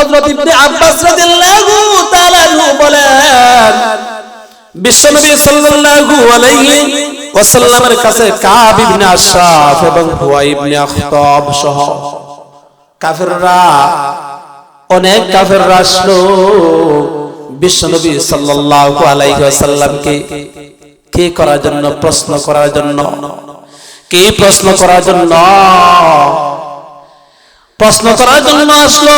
হযরত ইবনে আব্বাস রাদিয়াল্লাহু তাআলা বলেন বিশ্বনবী সাল্লাল্লাহু আলাইহি ওয়াসাল্লামের কাছে কাব ইবনে আশরাফ এবং হুয়া ইবনে আখতাব সহ কাফেররা, অনেক আসলো বিশ্বনবী সাল্লাল্লাহু আলাইহি ওয়াসাল্লামকে কি করার জন্য, প্রশ্ন করার জন্য, কি প্রশ্ন করার জন্য? প্রশ্ন করার জন্য আসলো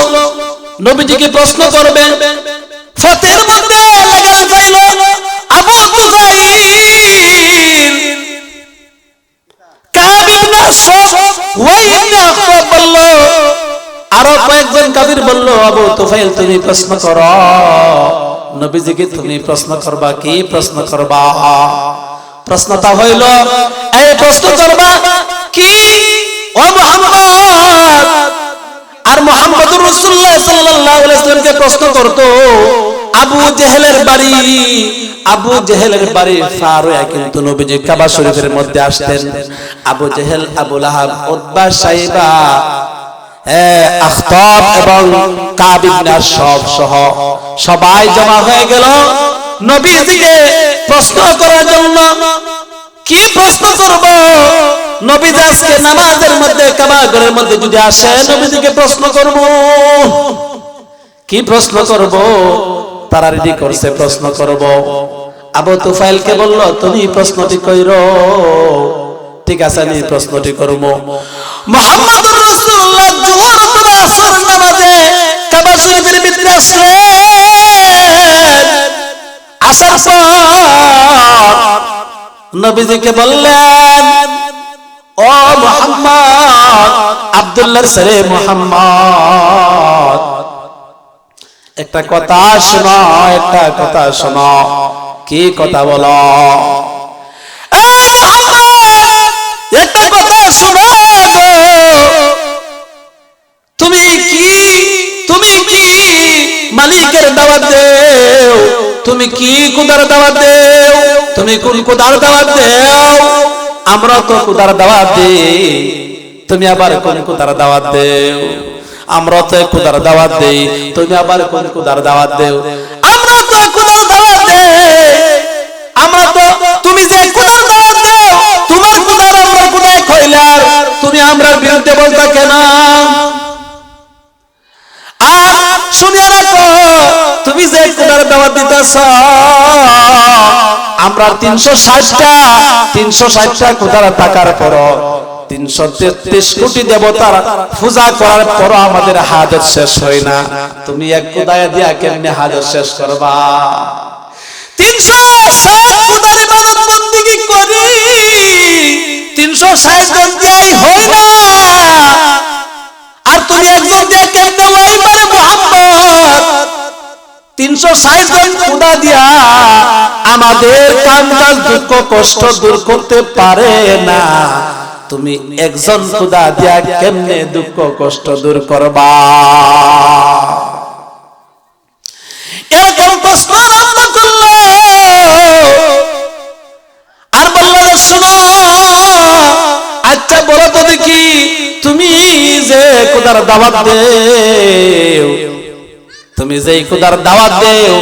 নবীজিকে প্রশ্ন করবে, ফতের মধ্যে লাগাল pile Abu Tufail Kab ibn Ashraf ওয়া ইবনে আখতাব বলল, আরও কয়েকজন কাবির বলল, আবু তুফাইল, তুমি প্রশ্ন করো। নবীজিকে তুমি প্রশ্ন করবা, কি প্রশ্ন করবা? প্রশ্নটা হইল, এই প্রশ্ন করবা কি? ও মুহাম্মদ সাল্লাল্লাহু প্রশ্ন করত, আবু জেহেলের বাড়ি। আবু জেহেলের বাড়ি ফারুয়া কিন্তু নবীজি কাবা শরীফের মধ্যে আসতেন। Abu Jahl, Abu Lahab, Utba, Shaiba Akhtab এবং কাব ইবনে সহ সবাই জমা গেল। নবীজিকে প্রশ্ন করার জন্য কি প্রশ্ন করব? নবীজি আজকে নামাজের মধ্যে, কাবা ঘরের মধ্যে যদি আসে, নবীজিকে প্রশ্ন করব। কি প্রশ্ন করব? তারা রেডি করছে প্রশ্ন করব। আবু তুফাইলকে বলল, তুমি প্রশ্নটি কইরো। ঠিক আছে, আমি প্রশ্নটি করব। মুহাম্মদুর রাসূলুল্লাহ জোহর অথবা আসর নামাজে কাবা শরীফের ভিতরে আসলেন। আসার পর নবীজিকে বললেন, ও মোহাম্মদ, আব্দুল্লাহর ছেলে মোহাম্মদ। একটা কথা শোনো, একটা কথা শোনো। কি কথা বলো? একটা কথা শোনো তুমি কি তুমি কি মালিকের দাওয়াত দেও? তুমি কি কুদার দাওয়াত দেও? তুমি কোন কুদার দাওয়াত দেও? আমরা তো কুদার দাওয়াত দেই। তুমি আবার কোন কুদার দাওয়াত দেও? আমরা তো কুদার দাওয়াত দেই। তুমি আবার কোন কুদার দাওয়াত দেও? আমরা তো কুদার দাওয়াত দেই। আমরা তো তুমি যে কুদার দাওয়াত দেও, তোমার কুদার আমরা কুদায় খইলার তুমি আমরার বিরুদ্ধে বলতা কেন? আর শুনিয়া রাখো, তুমি যে কুদার দাওয়াত দিতেছ আমরা তিনশো ষাটটা তিনশো ষাটটা কুদার টাকার পর তিনশো তেত্রিশ কোটি দেবতার পূজা করার পর আমাদের হাজত শেষ হয় না। তুমি এক কুদায় দিয়া কেমনে হাজত শেষ করবা? তিনশো ষাট কুদার ইবাদত বন্দিগি করি, তিনশো ষাট জন দিয়াই হয় না। আর তুমি একজন দিয়ে কেমনে ওইবারে মোহাম্মদ? তিনশো ষাট জন খুদা দিয়া আমাদের কাজ দুঃখ কষ্ট দূর করতে পারে না। তুমি একজন খুদা দিয়া কেমনে দুঃখ কষ্ট দূর করবা? এরকম প্রশ্ন আরম্ভ করল। আর বলল আচ্ছা বলো তো দেখি, তুমি যে কোদার দাওয়াত দেও, তুমি যে কুদার দাওয়াত দেও,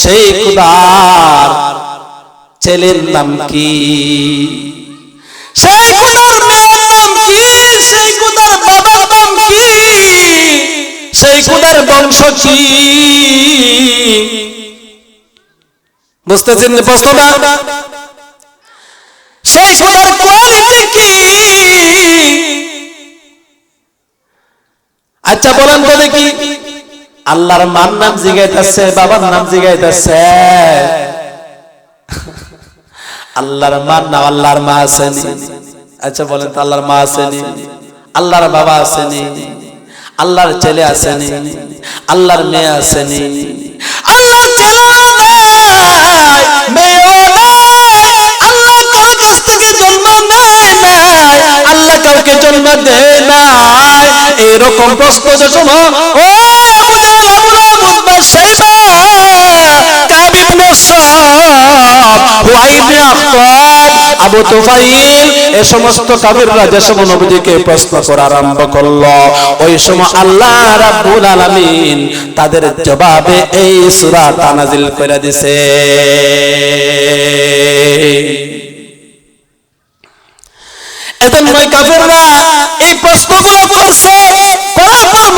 সেই কুদার ছেলের নাম কি? সেই কুদার কুদার বংশ বুঝতেছেন প্রশ্নটা? সেই কুদার কোয়ালিটি কি? আচ্ছা বলেন তো দেখি। আল্লাহর মার নাম জিগাইতেছে, বাবার নাম জিগাইতেছে। আল্লাহর মার নাম আল্লাহর মা আসেনি। আচ্ছা বলেন তো আল্লাহর মা আসেনি। আল্লাহর বাবা আসেনি। আল্লাহর ছেলে আসেনি। আল্লাহর মেয়ে আসেনি আল্লাহ আল্লাহ এরকম প্রশ্ন Lahab Utba Shaiba Kab ibn Ashraf Huyayy ibn Akhtab Abu Tufail এ সমস্ত কাবিররা যে সময় প্রশ্ন করা আরম্ভ করল, ওই সময় আল্লাহ রাব্বুল আলামিন তাদের জবাবে এই সূরা তানাজিল করে এজন্যই কাফেররা এই প্রশ্নগুলো করছে করার পর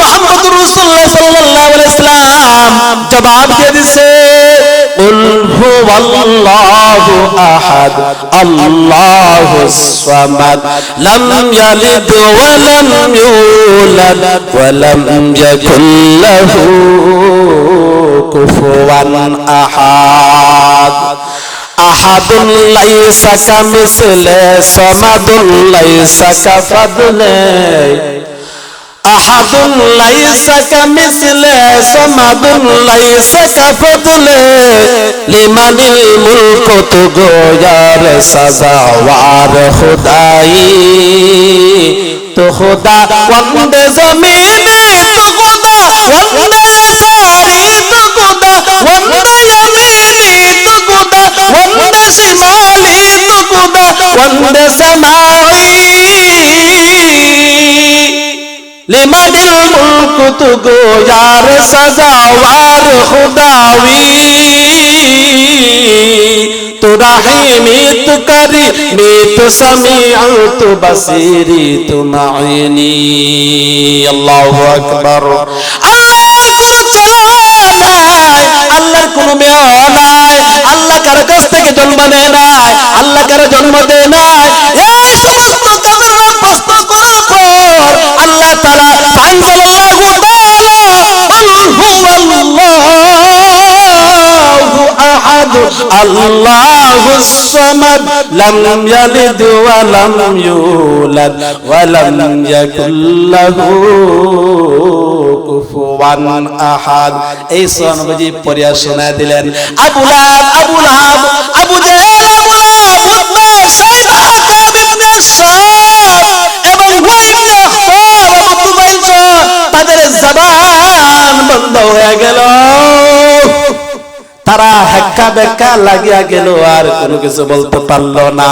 রাসূলুল্লাহ সাল্লাল্লাহু আলাইহি জবাব দিয়ে দিছে قل هو الله أحد الله الصمد لم يلد ولم يولد ولم يكن له كفوا أحد. أحد ليس كمثله صمد ليس كفضله أحد ليس كمثله صمد ليس كفضله لمن الملك تغير سزاوار خدائی تو خدا وند زمین تو خدا وند ساری تو خدا وند یمینی تو خدا وند شمالی تو خدا وند سمائی লিমানিল মুলকু তু গোয়ার সাজাওয়ার খুদাওয়ি তু রাহিমি তু করিমি তু সামিআ তু মাইনি। আল্লাহু আকবার। আল্লাহর কোনো মেয়া নাই, আল্লাহ কার কাছ থেকে জন্ম নেয় নাই, আল্লাহ কার জন্ম দেয় নাই। লাম ইয়ালিদ ওয়া লাম ইউলাদ ওয়া লাম ইয়াকুল লাহু কুফুয়ান আহাদ এই সূরা নবী পড়িয়া শোনা দিলেন, Abu Lahab, Abu Jahl Abu Lahab Utba Becca লাগিয়া গেল, আর কোনো কিছু বলতে পারল না।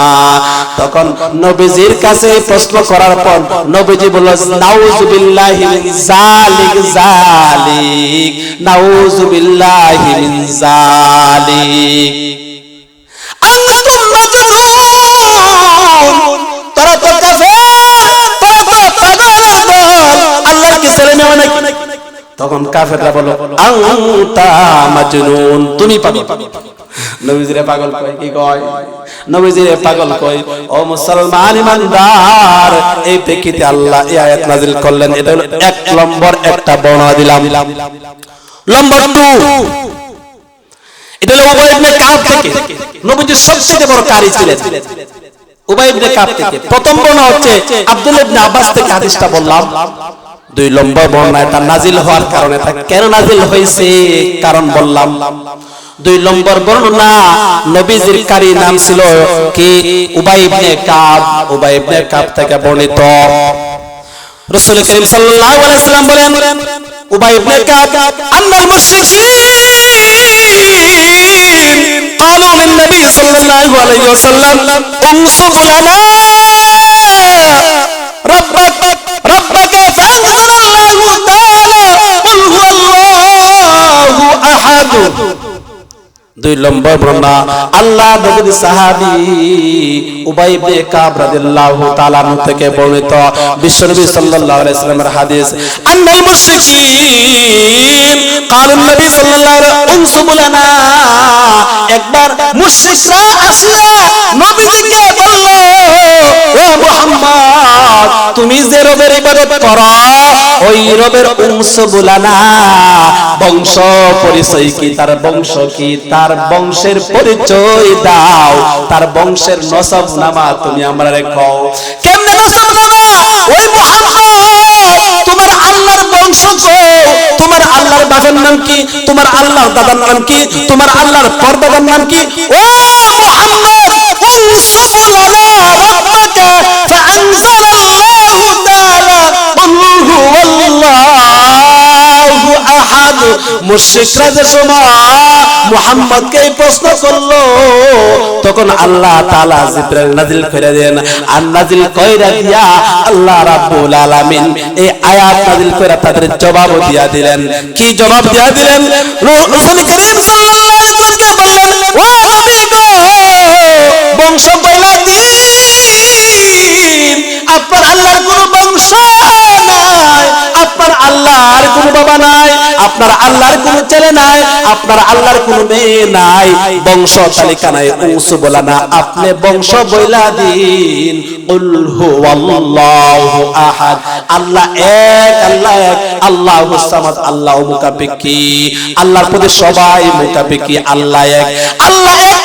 তখন নবীজির কাছে প্রশ্ন করার পর নবীজি বলল, নাউজুবিল্লাহি মিন জালিক জালিক নাউজুবিল্লাহি মিন জালিক আনতুম মাজনুন তারা তো কাফের তারা তো পাগলের দল আল্লাহর কি ছেলে মেয়ে নাকি তখন কাফেররা বলো আংতা মাজনুন। তুমি পাগল। নবীজিরে পাগল কয়, কি কয়? নবীজিরে পাগল কয়, ও মুসলমান ইমানদার, এই প্রেক্ষিতে আল্লাহ এই আয়াত নাজিল করলেন। এটা হলো এক নম্বর একটা বর্ণনা দিলাম। নম্বর 2 এটা হলো উবাই ইবনে কাব থেকে। নবীজির সবচেয়ে বড় কারি ছিলেন। উবাই ইবনে কাব থেকে। প্রথম বর্ণনা হচ্ছে আব্দুল ইবনে আব্বাস থেকে হাদিসটা বললাম। দুই লম্বা বর্ণনা এটা নাজিল হওয়ার কারণে তা কেন নাজিল হয়েছে কারণ বললাম দুই নম্বর বর্ণনা নবীজির কারি নাম ছিল কি উবাই ইবনে কাব উবাই ইবনে কাব থেকে বর্ণিত রাসূল করিম সাল্লাল্লাহু আলাইহি সাল্লাম বলেন উবাই ইবনে কাব আন্নাল মুশরিকিন قالوا للنبي صلى الله عليه وسلم انصب لنا ربك ربك فأنزل الله تعالى قل هو الله أحد দুই নম্বর বর্ণনা আল্লাহ নবীর সাহাবী উবাই ইবনে কাব রাদিয়াল্লাহু তাআলা আনহু থেকে বর্ণিত বিশ্বনবী সাল্লাল্লাহু আলাইহি সাল্লামের হাদিস আন্নাল মুশরিকিন قالوا النبي صلى الله عليه وسلم انصب لنا একবার মুশরিকরা আসিয়া নবীজিকে বলল তুমি যে রবের ইবাদত করো, ওই রবের অংশ বুলানা। বংশ পরিচয় কি তার বংশ কি? তার বংশের পরিচয় দাও। তার বংশের নসব নামা তুমি আমরা রেখো। কেমনে নসব নামা ওই মোহাম্মদ তোমার আল্লাহর বংশ গো। তোমার আল্লাহর বাবার নাম কি? তোমার আল্লাহর দাদার নাম কি? তোমার আল্লাহর পরদাদার নাম কি? ও মোহাম্মদ উনসুর আলা রাব্বাকা ফাআনজ যে সময় প্রশ্ন করল, তখন আল্লাহ নাজিল করে দেন। আর নাজিল কইরা দিয়া আল্লাহ রাব্বুল আলামিন এই আয়াত নাজিল করে তাদের জবাব দিয়া দিলেন। কি জবাব দিয়া দিলেন? রাসূল করিম সাল্লাল্লাহু আলাইহি বললেন, ও বংশ দিন আপনার আল্লাহর কোনো বংশ নাই, আপনার আল্লাহর বাবা নাই। আপনার আল্লাহর কোনো ছেলে নাই, আপনার আল্লাহর কোনো মেয়ে নাই। বংশ তালিকা নাই, উসু বলা না, আপনি বংশ বইলা দিন। কুল আহাদ। আল্লাহ এক আল্লাহ এক, আল্লাহু সামাদ, আল্লাহু মুকাফিকি আল্লাহর প্রতি সবাই মুকাফিকি আল্লাহ এক। আল্লাহ এক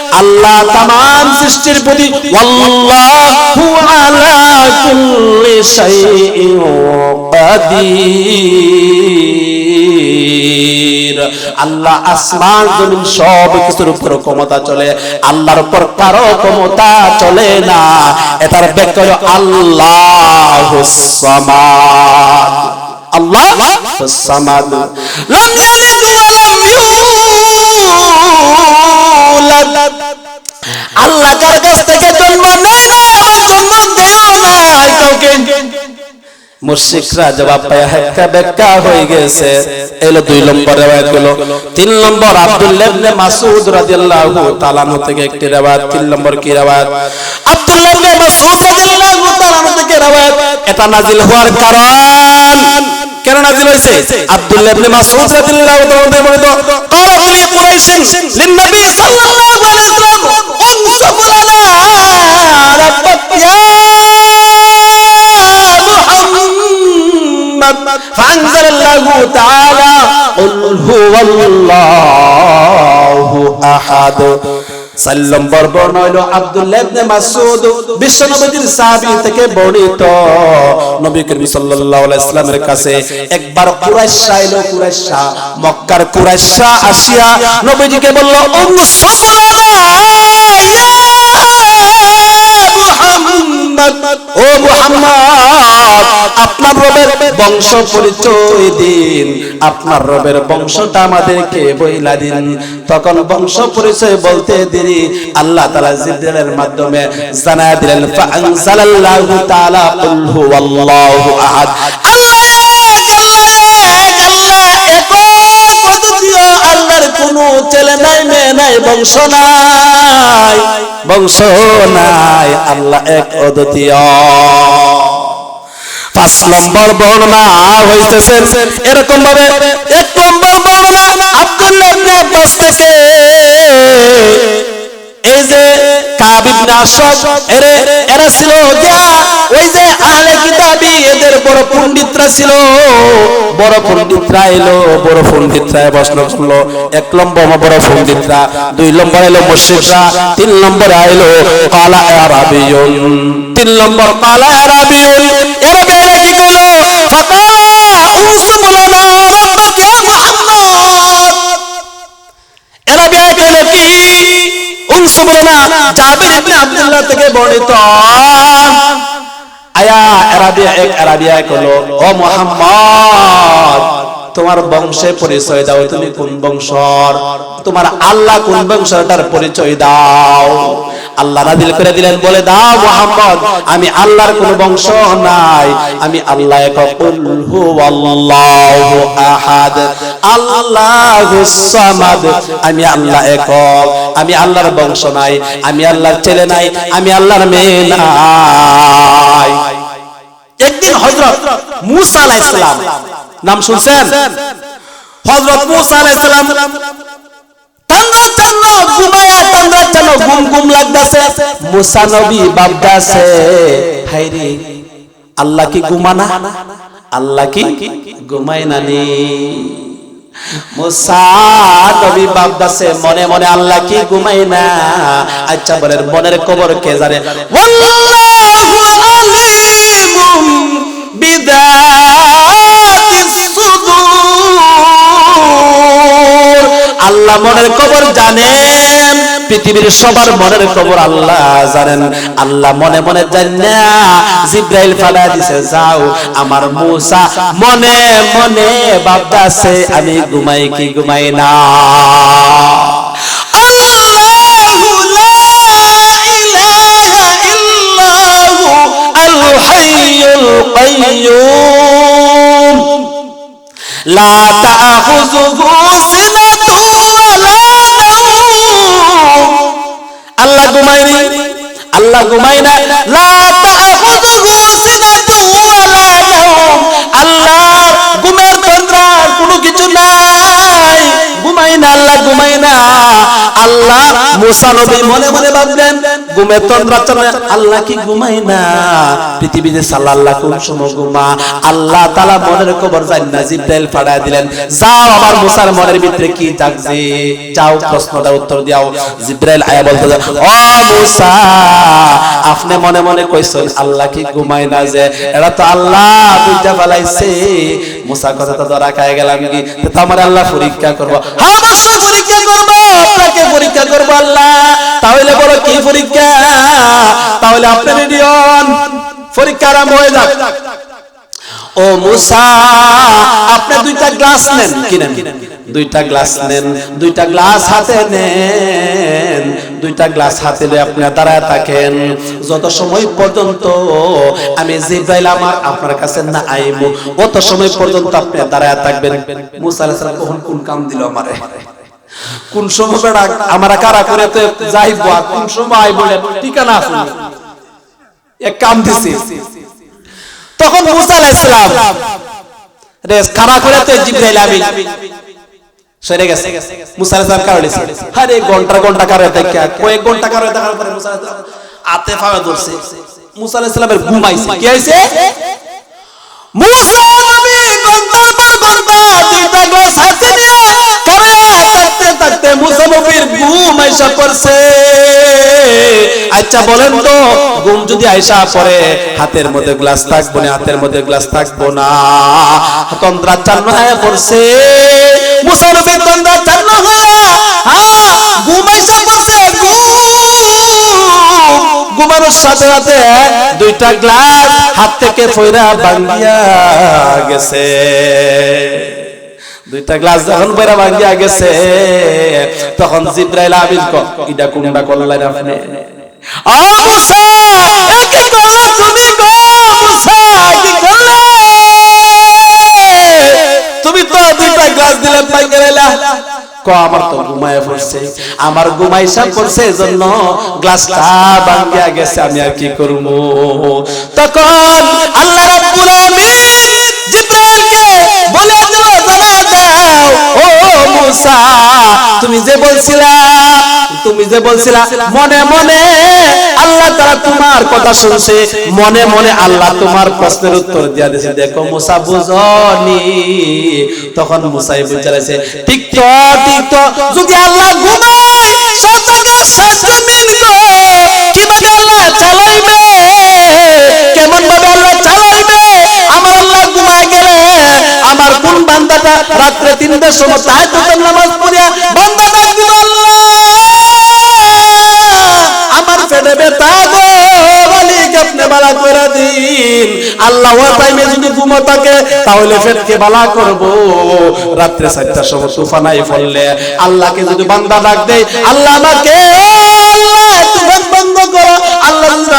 আল্লাহ তামাম সৃষ্টির প্রতি আল্লাহ আসমান, জমিন সব কিছুর উপর ক্ষমতা চলে, আল্লাহর উপর কারও ক্ষমতা চলে না। এটার ব্যাখ্যা হলো আল্লাহুস সামাদ। আল্লাহ সামাদ। আল্লাহ কার কাছ থেকে জন্ম নেয় না অনুমোদন দেও না কাউকে মুশরিকরা জবাব পায় হেক্কা বেক্কা হয়ে গেছে। এলো দুই নম্বর রেওয়ায়াত হলো তিন নম্বর আব্দুল্লাহ ইবনে মাসউদ রাদিয়াল্লাহু তাআলা থেকে একটি রেওয়ায়াত তিন নম্বর কি রেওয়ায়াত? আব্দুল্লাহ ইবনে মাসউদ রাদিয়াল্লাহু তাআলা থেকে রেওয়ায়াত। এটা নাজিল হওয়ার কারণ। কেন নাজিল হইছে আব্দুল্লাহ ইবনে মাসউদ রাদিয়াল্লাহু তাআলা বলেন কারা বলে লিন নবী সাল্লাল্লাহু আলাইহি ওয়াসাল্লাম محمد فأنزل الله تعالى قل هو الله أحد চার নম্বর বর্ণ হইল আব্দুল্লাহ ইবনে মাসউদ বিশ্বনবীর সাহাবী থেকে বর্ণিত নবী করিম সাল্লাল্লাহু আলাইহি সাল্লামের কাছে একবার কুরাইশা এলো কুরাইশা মক্কার কুরাইশা আসিয়া নবীজিকে বলল মুহাম্মদ বংশ পরিচয় দিন। আপনার রবের বংশটা আমাদেরকে বইলা দিন। তখন বংশ পরিচয় বলতে দেরি। আল্লাহ তাআলা জিবরাইলের মাধ্যমে জানায়া দিলেন, ফাআনজালাল্লাহু তাআলা আহাদ। কোনো ছেলে নাই, মেয়ে নাই, বংশ নাই। বংশ নাই, আল্লাহ এক অদ্বিতীয়। পাঁচ নম্বর বর্ণনা হইতেছে। এরকম ভাবে এক নম্বর বর্ণনা আব্দুল্লাহ আব্বাস থেকে এক নম্বর বড় পণ্ডিতরা, দুই নম্বর এলো মুশরিকরা, তিন নম্বরে আইলো কালা আরাবিয়ুন, তিন নম্বর কালা আরাবিয়ুন। এরা কি কইলো? ফাকালা লানা রাব্বাক ইয়া মুহাম্মদ এরা বিয়ে কইল কি উনসুব লানা জাবির ইবনে আব্দুল্লাহ থেকে বর্ণিত। আয়া আরাবিয়া এক আরাবিয়া কইলো ও মুহাম্মদ তোমার বংশে পরিচয় দাও, তুমি কোন বংশর তোমার আল্লাহ কোন বংশটার পরিচয় দাও? আল্লাহ নাজিল করে দিলেন, বলে দাও মুহাম্মদ, আমি আল্লাহর কোন বংশ নাই, আমি আল্লাহ একক হুয়াল্লাহু আহাদ আল্লাহুস সামাদ, আমি আল্লাহ একক আমি আল্লাহর বংশ নাই, আমি আল্লাহর ছেলে নাই, আমি আল্লাহর মেয়ে নাই। একদিন হযরত মূসা আলাইহিস সালাম নাম শুনছেন? হযরত মূসা আলাইহিস সালাম ঘুমায়া ঘুম ঘুম মুসা নবী হায়রে, আল্লাহ কি ঘুমানা? আল্লাহ কি ঘুমাই নানি মুসা নবী বাপদাসে মনে মনে আল্লাহ কি ঘুমাই না? আচ্ছা বলেন, মনের কবর কে জানে? ওয়াল্লাহু আলিমুম বিদাতিস আল্লাহ মনের কবর জানেন পৃথিবীর সবার মনের খবর আল্লাহ জানেন আল্লাহ মনে মনে জানা জিব্রাইল ফালা দিছে যাও আমার মুসা মনে মনে বাবাসে আমি ঘুমাই কি ঘুমাই না আল্লাহু লা ইলাহা ইল্লাহু আল হাইয়ুল কাইয়্যুম لا تأخذه سنة ঘুমায়নি? আল্লাহ ঘুমায় না। আল্লাহ ঘুমের তন্দ্রা কোনো কিছু নাই। ঘুমাই না, আল্লাহ ঘুমাই না। আল্লাহ মুসা নবী মনে মনে ভাবলেন চলে আল্লাহ কি ঘুমায় না? পৃথিবীতে কোন সময় ঘুমা? আল্লাহ মনের খবর জিব্রাইল দিলেন। যাও আমার মুসার মনের ভিতরে কি জাগছে? প্রশ্নটা উত্তর দাও জিব্রাইল আয়া বলতে ও মুসা, আপনি মনে মনে কইছেন আল্লাহ কি ঘুমায় না যে? এরা তো আল্লাহ বুঝতে পালাইছে মুসা কথা তো ধরা খায় গেলাম কি? তো আমার আল্লাহ পরীক্ষা করব। হ্যাঁ আপনাকে পরীক্ষা করব আল্লাহ। তাহলে বলো কি পরীক্ষা? তাহলে আপনি রেডি হন পরীক্ষা আরম্ভ হয়ে যাক। ও মুসা, আপনি দুইটা গ্লাস নেন কিনেন দুইটা গ্লাস নেন, দুইটা গ্লাস হাতে নেন, দুইটা গ্লাস হাতে নিয়ে আপনি দাঁড়ায় থাকেন। যত সময় পর্যন্ত আমি জিব্রাইল আমার আপনার কাছে না আইবো, অত সময় পর্যন্ত আপনি দাঁড়ায় থাকবেন। মুসা আলাইহিস সালাম কখন কোন কাম দিল আমারে? কোন সময় বেড়া আমরা কারা করে যাইবো আর কোন সময় আইবো ঠিকানা আছে? এক কাম দিছি। তখন মুসা আলাইহিস সালাম রে খাড়া করে তো জিব্রাইল আমিন। সরে গেছে। মুসা আলাইহিস সালাম কারণে আরে ঘণ্টা ঘণ্টা কারে দেখে, কয়েক ঘণ্টা কারে দেখার পরে মুসা আলাইহিস সালাম আতে ফাওয়া ধরছে। মুসা আলাইহিস সালামের ঘুম আইছে। কি আইছে? মুসা নবী ঘণ্টার পর ঘণ্টা গ্লাস হাতে নিয়ে কারে থাকতে থাকতে মুসা নবীর ঘুম আইসা পড়ছে। আচ্ছা বলেন তো, ঘুম যদি আইসা পড়ে, হাতের মধ্যে গ্লাস থাকব না, হাতের মধ্যে গ্লাস থাকব না? তন্দ্রা চান্ন হয়ে পড়ছে। মুসা নবীর তন্দ্রা চান্ন হয়ে ঘুম আইসা পড়ছে, ঘুম। ঘুমানোর সাথে সাথে দুইটা গ্লাস হাত থেকে ফইরা ভাঙ্গিয়া গেছে। দুইটা গ্লাস যখন পয়রা ভাঙ্গিয়া গেছে, তখন জিব্রাইল আমিন ক ইডা কোনটা করলেন আপনি? তুমি তো দুইটা গ্লাস দিলে পাইকে গেলা ক আমার তো ঘুমায় পড়ছে, আমার ঘুমাইসা পড়ছে, এজন্য গ্লাসটা ভাঙ্গিয়া গেছে, আমি আর কি করব? তখন আল্লাহ রাব্বুল আমিন তুমি যে বলছিলা, তুমি যে বলছিলা, মনে মনে আল্লাহ তারা তোমার কথা শুনছে, মনে মনে আল্লাহ তোমার প্রশ্নের উত্তর দিয়া দিয়েছে দেখো মুসা বুঝনি, তখন মুসাই বুঝাইছে ঠিক তো ঠিক তো, যদি আল্লাহ ঘুমায় সব জায়গায় সাজমিন গো কীভাবে আল্লাহ চালাইবে বান্দাটা রাত্রে নামাজ পড়িয়া আমার গো তাহলে পেটকে বালা করব। রাত্রে আল্লাহকে যদি বান্দা ডাক দেয়, আল্লাহ আমাকে বন্ধ করো।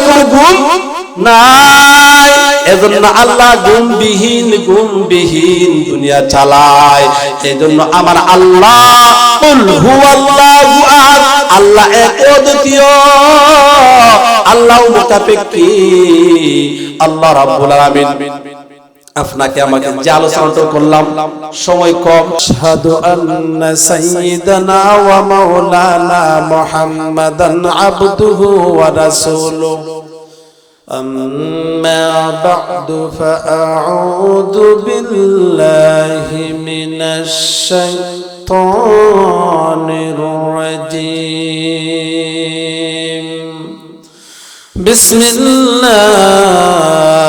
কোনো গুম নাই। এজন্য আল্লাহ গুমবিহীন গুমবিহীন দুনিয়া চালায়। এজন্য আমার আল্লাহ আল্লাহ এক অদ্বিতীয় আল্লাহ মুতাফিক্কি আল্লাহ রাব্বুল আলামিন। আপনাকে আমাকে যে আলোচনাটা করলাম সময় কম আশহাদু আন্না সাইয়্যিদানা ওয়া মাওলানা মুহাম্মাদান আবদুহু ওয়া রাসূলুহু أما بعد فأعوذ بالله من الشيطان الرجيم بسم الله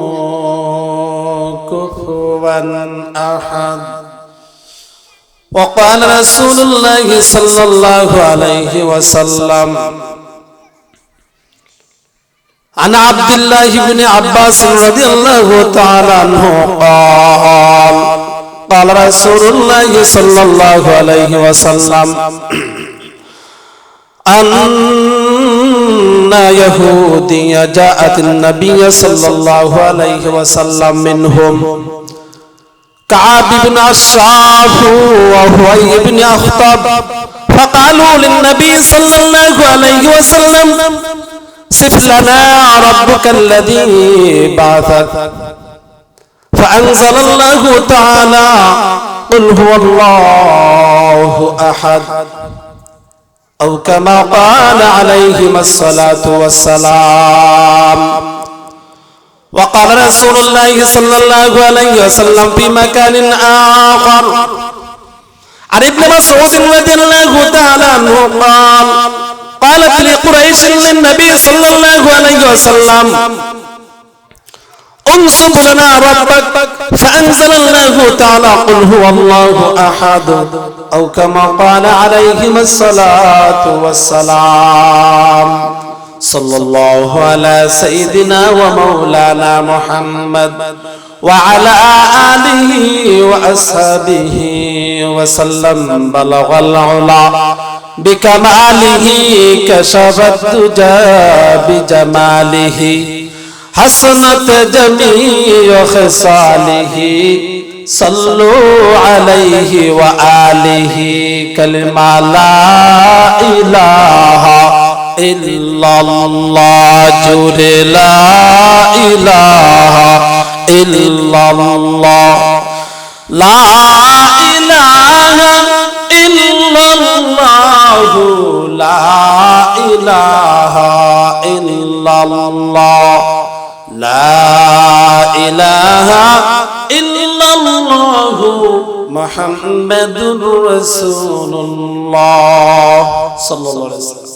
كفوا أحد وقال رسول الله صلى الله عليه وسلم عن عبد الله بن عباس رضي الله تعالى عنه قال قال رسول الله صلى الله عليه وسلم أن يهودية جاءت النبي صلى الله عليه وسلم منهم كعب بن أشراف وهو ابن أخطب فقالوا للنبي صلى الله عليه وسلم صف لنا ربك الذي بعثك فأنزل الله تعالى قل هو الله أحد أو كما قال عليهما الصلاة والسلام. وقال رسول الله صلى الله عليه وسلم في مكان آخر. عن ابن مسعود رضي الله تعالى عنه قال قالت لقريش للنبي صلى الله عليه وسلم انصب لنا ربك. فأنزل الله تعالى قل هو الله أحد أو كما قال عليهما الصلاة والسلام. صلى الله على سيدنا ومولانا محمد وعلى آله وأصحابه وسلم بلغ العلا بكماله كشف الدجى بجماله. حسنت جميع خصاله صلوا عليه وآله كلمة لا إله إلا الله جور لا إله إلا الله. لا إله إلا الله لا ইলাহা ইল্লাল্লাহ। লা ইলাহা ইল্লাল্লাহু মুহাম্মাদুর রাসূলুল্লাহ। সাল্লাল্লাহু আলাইহি ওয়াসাল্লাম।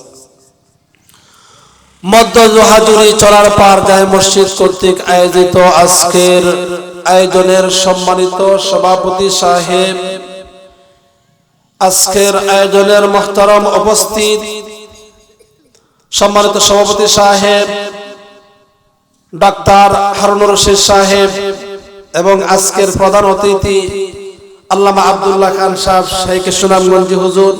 চলার পার মসজিদ কর্তৃক আয়োজিত আজকের আয়োজনের সম্মানিত সভাপতি সাহেব। আজকের আয়োজনের মহতরম উপস্থিত সম্মানিত সভাপতি সাহেব, ডাক্তার হারুনুর রশিদ সাহেব এবং আজকের প্রধান অতিথি আল্লামা আব্দুল্লাহ খান সাহেব শেখ সুনামগঞ্জি হুজুর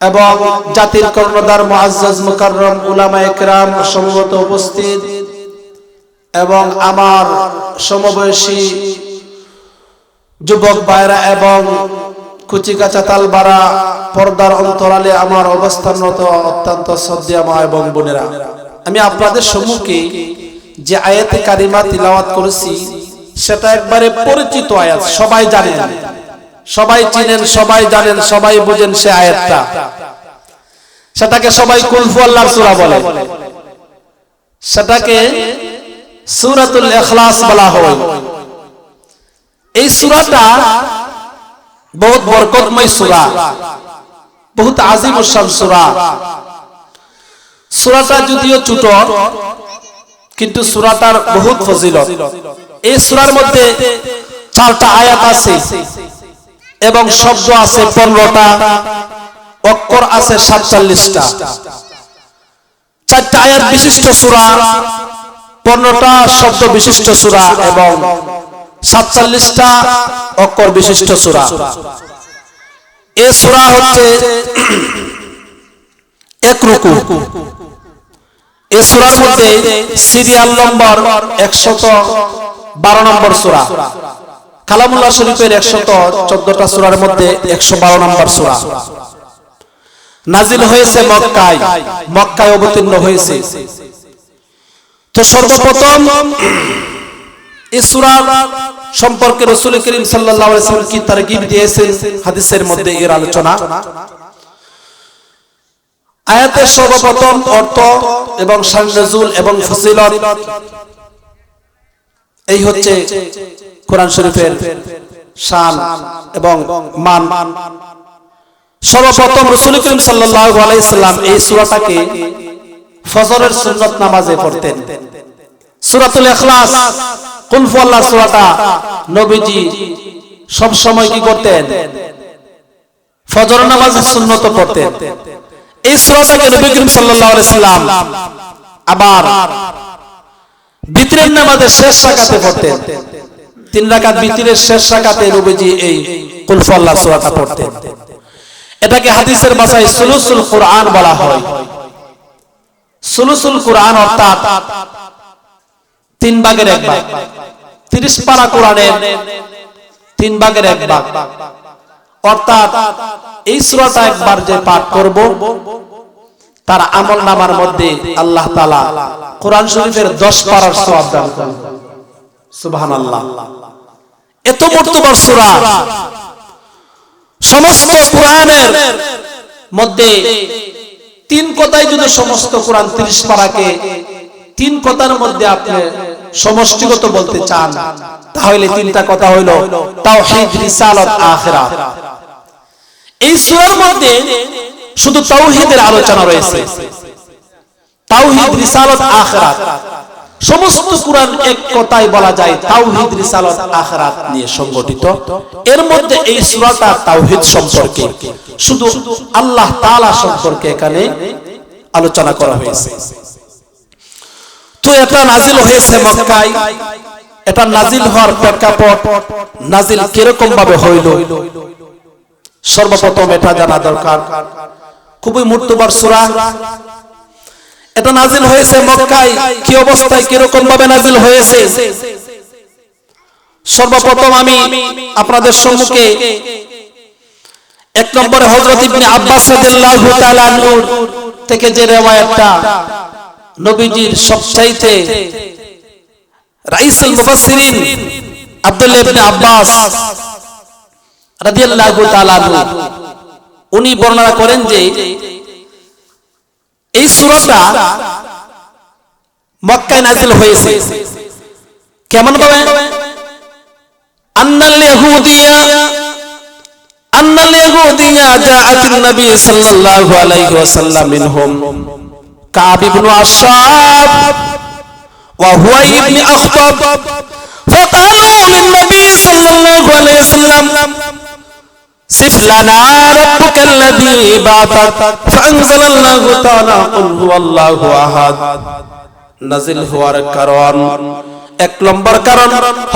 এবং জাতির কর্ণধার মুআজ্জাজ মুকাররম উলামা একরাম সমবেত উপস্থিত এবং আমার সমবয়সী যুবক ভাইরা এবং কুচিকাচা তালবাড়া পর্দার অন্তরালে আমার অবস্থানরত অত্যন্ত শ্রদ্ধা মা এবং বোনেরা। আমি আপনাদের সম্মুখে যে আয়াতে কারিমা তিলাওয়াত করেছি, সেটা একবারে পরিচিত আয়াত, সবাই জানেন। সবাই চিনেন, সবাই জানেন, সবাই বুঝেন সে আয়াতটা। সেটাকে সবাই কুলফু আল্লাহর সূরা বলে। সেটাকে সূরাতুল ইখলাস বলা হয়। এই সূরাটা বহুত বরকতময় সূরা। বহুত আজিম শান সূরা। সূরাটা যদিও ছোট, কিন্তু সূরাটার বহুত ফজিলত। এই সূরার মধ্যে চারটা আয়াত আছে এবং শব্দ আছে পনেরোটা, অক্ষর আছে সাতচল্লিশটা। চারটা আয়াত বিশিষ্ট সূরা, পনেরোটা শব্দ বিশিষ্ট সূরা এবং সাতচল্লিশটা অক্ষর বিশিষ্ট সূরা। এ সূরা হচ্ছে এক রুকু। এ সূরার মধ্যে সিরিয়াল নম্বর একশত বারো নম্বর সূরা। কালামুল্লাহ শরীফের একশত চোদ্দটা সূরার মধ্যে একশো বারো নম্বর সূরা। নাজিল হয়েছে মক্কায়। মক্কায় অবতীর্ণ হয়েছে। তো সর্বপ্রথম এই সূরা সম্পর্কে রাসূল করিম সাল্লাল্লাহু আলাইহি ওয়াসাল্লাম কি তারগিব দিয়েছেন? হাদিসের মধ্যে এর আলোচনা। আয়াতের সর্বপ্রথম অর্থ এবং শানজুল এবং ফজিলত এই হচ্ছে কোরআন শরীফের শান এবং মান। সর্বপ্রথম রাসূল করিম সাল্লাল্লাহু আলাইহি সাল্লাম এই সূরাটাকে ফজরের সুন্নত নামাজে পড়তেন। সূরাতুল ইখলাস কুল আল্লাহ সূরাটা নবীজি সব সময় কি করতেন? ফজর নামাজে সুন্নত পড়তেন। এই সূরাটাকে নবী করিম সাল্লাল্লাহু আলাইহি সাল্লাম? আবার বিতরের নামাজে শেষ রাকাতে পড়তেন। তিন রাকাত বিতরের শেষ রাকাতে নবীজি এই কুল আল্লাহ সূরাটা পড়তেন। এটাকে হাদিসের ভাষায় সুলুসুল কোরআন বলা হয়। সুলুসুল কোরআন অর্থাৎ তিন ভাগের এক ভাগ। তিরিশ পারা কোরআনের তিন ভাগের এক ভাগ। অর্থাৎ এই সূরাটা একবার যে পাঠ করব, তার আমল নামার মধ্যে আল্লাহ তাআলা কোরআন শরীফের 10 পারার সওয়াব দান করেন। সুবহানাল্লাহ। এত মর্তবার সূরা সমস্ত কোরআনের মধ্যে তিন কথাই যদি সমস্ত কোরআন 30 পারাকে তিন কথার মধ্যে আপনি সমষ্টিগত বলতে চান, তাহলে তিনটা কথা হইল তাওহীদ, রিসালাত, আখিরাত। এই সূরার মধ্যে শুধু তাওহীদের আলোচনা রয়েছে। তাওহীদ, রিসালাত, আখিরাত। সমস্ত কোরআন এক বলা যায় তাওহীদ, রিসালাত, আখিরাত নিয়ে সংগঠিত। এর মধ্যে এই সূরাটা তাওহীদ সম্পর্কে, শুধু আল্লাহ তাআলা সম্পর্কে এখানে আলোচনা করা হয়েছে। তো এটা নাজিল হয়েছে মক্কায়। এটা নাজিল হওয়ার প্রেক্ষাপট নাজিল কীরকম ভাবে হইল? সর্বপ্রথম এটা জানা দরকার। খুবই মূর্তবার সূরা। এটা নাজিল হয়েছে মক্কায়। কি অবস্থায় কীরকম ভাবে নাজিল হয়েছে? সর্বপ্রথম আমি আপনাদের সম্মুখে এক নম্বরে হযরত ইবনে আব্বাস রাদিয়াল্লাহু তাআলা থেকে যে রিওয়ায়াতটা নবীজির সবচাইতে রাইসুল মুফাসসিরিন আব্দুল্লাহ ইবনে আব্বাস রাদিয়াল্লাহু তাআলা উনি বর্ণনা করেন যে এই সূরাটা মক্কায় নাযিল হয়েছে। কেমন ভাবে? আন্নাল ইহুদিয়া আন্নাল ইহুদিয়া জাআতিন নবী সাল্লাল্লাহু আলাইহি ওয়াসাল্লাম মিনহুম। কাব ইবনে আশরাফ ওয়া হুয়া ইবনে আখতাব فقالوا للنبي صلى الله عليه وسلم صف لنا ربك الذي بعثك فأنزل الله تعالى قل هو الله أحد নাজিল হওয়ার কারণ এক নম্বর কারণ